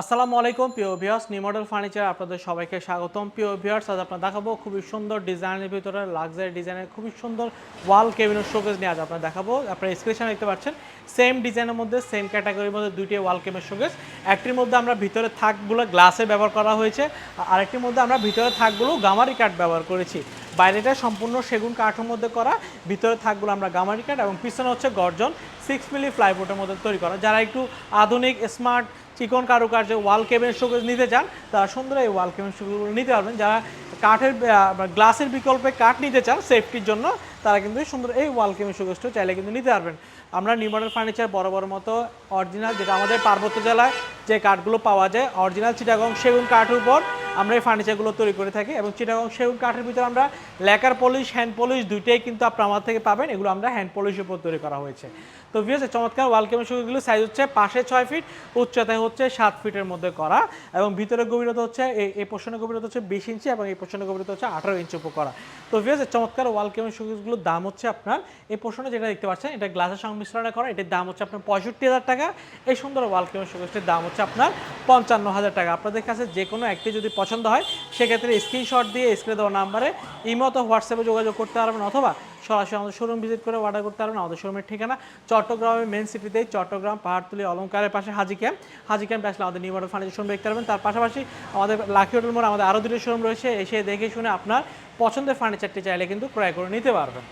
আসসালামু আলাইকুম, প্রিয় ভিউয়ার্স নিউ মডেল ফার্নিচার আপনাদের সবাইকে স্বাগতম। প্রিয় ভিউয়ার্স আজ আপনার দেখাবো খুবই সুন্দর ডিজাইনের ভিতরে লাক্সারি ডিজাইনের খুবই সুন্দর ওয়াল কেবিনের শোকেস নিয়ে আজ আপনার দেখাবো। আপনারা স্ক্রিপশন দেখতে পাচ্ছেন সেম ডিজাইনের মধ্যে সেম ক্যাটাগরির মধ্যে দুইটি ওয়াল কেবিনের শোকেস একটির মধ্যে আমরা ভিতরে থাকগুলো গ্লাসে ব্যবহার করা হয়েছে, আর আরেকটির মধ্যে আমরা ভিতরে থাকগুলো গামারি কাঠ ব্যবহার করেছি। বাইরেটা সম্পূর্ণ সেগুন কাঠের মধ্যে করা, ভিতরে থাকগুলো আমরা গামারি কাঠ এবং পিছনে হচ্ছে গর্জন সিক্স মিলি ফ্লাইবোর্ডের মধ্যে তৈরি করা। যারা একটু আধুনিক স্মার্ট চিকন কারুকার্য ওয়াল কেবিনেট শোকেস নিতে চান, তারা সুন্দর এই ওয়াল কেবিনেট শোকেসগুলো নিতে পারবেন। যারা কাঠের গ্লাসের বিকল্পে কাঠ নিতে চান সেফটির জন্য, তারা কিন্তু সুন্দর এই ওয়াল কেবিনেট শোকেসটা চাইলে কিন্তু নিতে পারবেন। আমরা নিউ মডেল ফার্নিচার বড় বড় মতো অরিজিনাল যেটা আমাদের পার্বত্য জেলায় যে কাঠগুলো পাওয়া যায় অরিজিনাল চিটাগং সেগুন কাঠের উপর আমরা এই ফার্নিচারগুলো তৈরি করে থাকি এবং চিটাগং সেগুন কাঠের ভিতরে আমরা লেকার পলিশ হ্যান্ড পলিশ দুইটাই কিন্তু আপনার আমার থেকে পাবেন। এগুলো আমরা হ্যান্ড পলিশের উপর তৈরি করা হয়েছে। তো ভিউস চমৎকার ওয়াল শোকেসগুলো সাইজ হচ্ছে পাশে ছয় ফিট উচ্চতায় হচ্ছে সাত ফিটের মধ্যে করা এবং ভিতরে গভীরতা হচ্ছে এই পোর্শনের গভীরতা হচ্ছে বিশ ইঞ্চি এবং এই পোর্শনের গভীরতা হচ্ছে আঠারো ইঞ্চি উপর করা তো ভিউস চমৎকার ওয়াল কেবিনেট শোকেসগুলোর দাম হচ্ছে আপনার, এই পোর্শনে যেটা দেখতে পাচ্ছেন, এটা গ্লাসের সংমিশ্রণে করা, এটার দাম হচ্ছে আপনার পঁয়ষট্টি হাজার টাকা। এই সুন্দর ওয়াল শোকেসটির দাম হচ্ছে আপনার পঞ্চান্ন হাজার টাকা। আপনাদের কাছে যে কোনো একটি যদি পছন্দ হয়, সেক্ষেত্রে স্ক্রিনশট দিয়ে স্ক্রিনে দেওয়া নাম্বারে ইমো হোয়াটসঅ্যাপে যোগাযোগ করতে পারবেন অথবা সরাসরি আমাদের শোরুম ভিজিট করে অর্ডার করতে পারবেন। আমাদের শোরুমের ঠিকানা চট্টগ্রামের মেন সিটিতেই চট্টগ্রাম, পাহাড়তলি অলঙ্কারের পাশে হাজি ক্যাম্প হাজি ক্যাম্প আসলে আমাদের নিউ মডেল ফার্নিচার শোরুম দেখতে পারবেন। তার পাশাপাশি আমাদের লাকি হোটেল মোড় আমাদের আরও দুটো শোরুম রয়েছে, এসে দেখে শুনে আপনার পছন্দের ফার্নিচারটি চাইলে কিন্তু ক্রয় করে নিতে পারবেন।